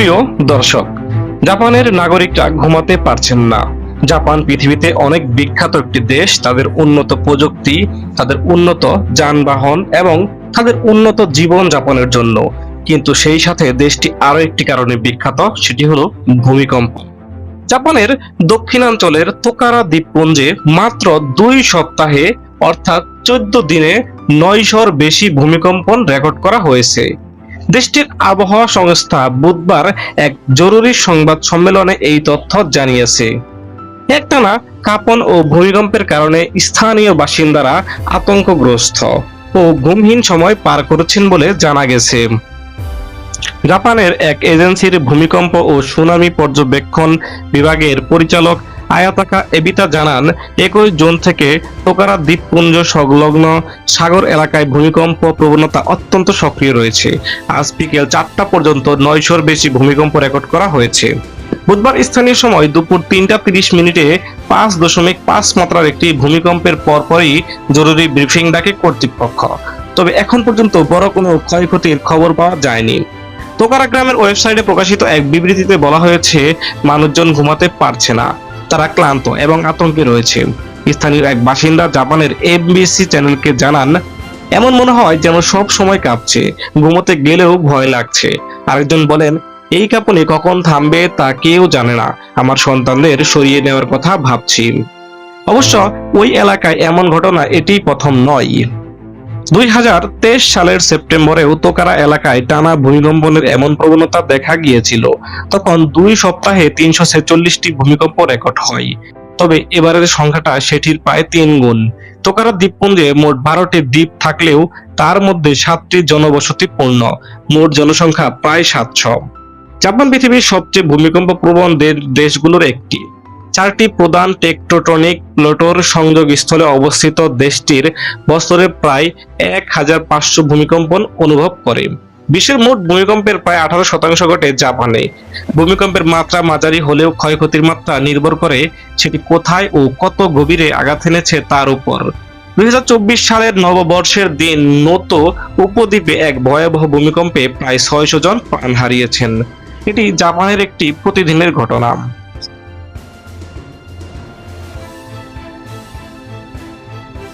সুপ্রিয় দর্শক, জাপানের নাগরিকরা ঘুমাতে পারছেন না। জাপান পৃথিবীতে অনেক বিখ্যাত একটি দেশ, তাদের উন্নত প্রযুক্তি, তাদের উন্নত যানবাহন এবং তাদের উন্নত জীবন যাপনের জন্য। কিন্তু সেই সাথে দেশটি আরও একটি কারণে বিখ্যাত, সেটি হলো ভূমিকম্প। জাপানের দক্ষিণাঞ্চলের তোকারা দ্বীপপুঞ্জে মাত্র দুই সপ্তাহে, অর্থাৎ চোদ্দ দিনে নয়শোর বেশি ভূমিকম্পন রেকর্ড করা হয়েছে। দেশটির আবহাওয়া সংস্থা বুধবার এক জরুরি সংবাদ সম্মেলনে এই তথ্য জানিয়েছে। একটানা কাঁপন ও ভূমিকম্পের কারণে স্থানীয় বাসিন্দারা আতঙ্কগ্রস্ত ও ঘুমহীন সময় পার করেছেন বলে জানা গেছে। জাপানের এক এজেন্সির ভূমিকম্প ও সুনামি পর্যবেক্ষণ বিভাগের পরিচালক আয়াতাকা এবিতা জানান, একই জুন থেকে টোকারা দ্বীপপুঞ্জ সংলগ্ন সাগর এলাকায় ভূমিকম্প প্রবণতা অত্যন্ত সক্রিয় রয়েছে। আজ বিকেল চারটা পর্যন্ত নয়শোর বেশি ভূমিকম্প রেকর্ড করা হয়েছে। বুধবার স্থানীয় সময় দুপুর তিনটা তিরিশ মিনিটে পাঁচ দশমিক পাঁচ মাত্রার একটি ভূমিকম্পের পরপরই জরুরি ব্রিফিং ডাকে কর্তৃপক্ষ। তবে এখন পর্যন্ত বড় কোনো ক্ষয়ক্ষতির খবর পাওয়া যায়নি। তোকারা গ্রামের ওয়েবসাইটে প্রকাশিত এক বিবৃতিতে বলা হয়েছে, মানুষজন ঘুমাতে পারছে না। তারা ক্লান্ত এবং আতঙ্কে রয়েছে। স্থানীয় এক বাসিন্দা জাপানের এমবিসি চ্যানেলকে জানান, এমন মনে হয় যেন সব সময় কাঁপছে, ঘুমোতে গেলেও ভয় লাগছে। আরেকজন বলেন, এই কাঁপুনি কখন থামবে তা কেউ জানে না, আমার সন্তানদের সরিয়ে নেওয়ার কথা ভাবছি। অবশ্য ওই এলাকায় এমন ঘটনা এটি প্রথম নয়। দুই হাজার তেইশ সালের সেপ্টেম্বরেও তোকারা এলাকায় টানা ভূমিকম্পনের এমন প্রবণতা দেখা গিয়েছিল। তখন দুই সপ্তাহে তিনশো ছেচল্লিশটি ভূমিকম্প রেকর্ড হয়। তবে এবারের সংখ্যাটা সেটির প্রায় তিন গুণ। তোকারা দ্বীপপুঞ্জে মোট বারোটি দ্বীপ থাকলেও তার মধ্যে সাতটি জনবসতিপূর্ণ। মোট জনসংখ্যা প্রায় সাতশো। জাপান পৃথিবীর সবচেয়ে ভূমিকম্প প্রবণ দেশগুলোর একটি। চারটি প্রধান টেকটোটনিক প্লটোর সংযোগস্থলে অবস্থিত দেশটির বছরে প্রায় এক হাজার পাঁচশো ভূমিকম্পন অনুভব করে। বিশ্বের মোট ভূমিকম্পের প্রায় আঠারো শতাংশ ঘটে জাপানে। ভূমিকম্পের মাত্রা মাঝারি হলেও ক্ষয়ক্ষতির মাত্রা নির্ভর করে সেটি কোথায় ও কত গভীরে আঘাত এনেছে তার উপর। দুই হাজার চব্বিশ সালের নববর্ষের দিন নত উপদ্বীপে এক ভয়াবহ ভূমিকম্পে প্রায় ছয়শো জন প্রাণ হারিয়েছেন। এটি জাপানের একটি প্রতিদিনের ঘটনা।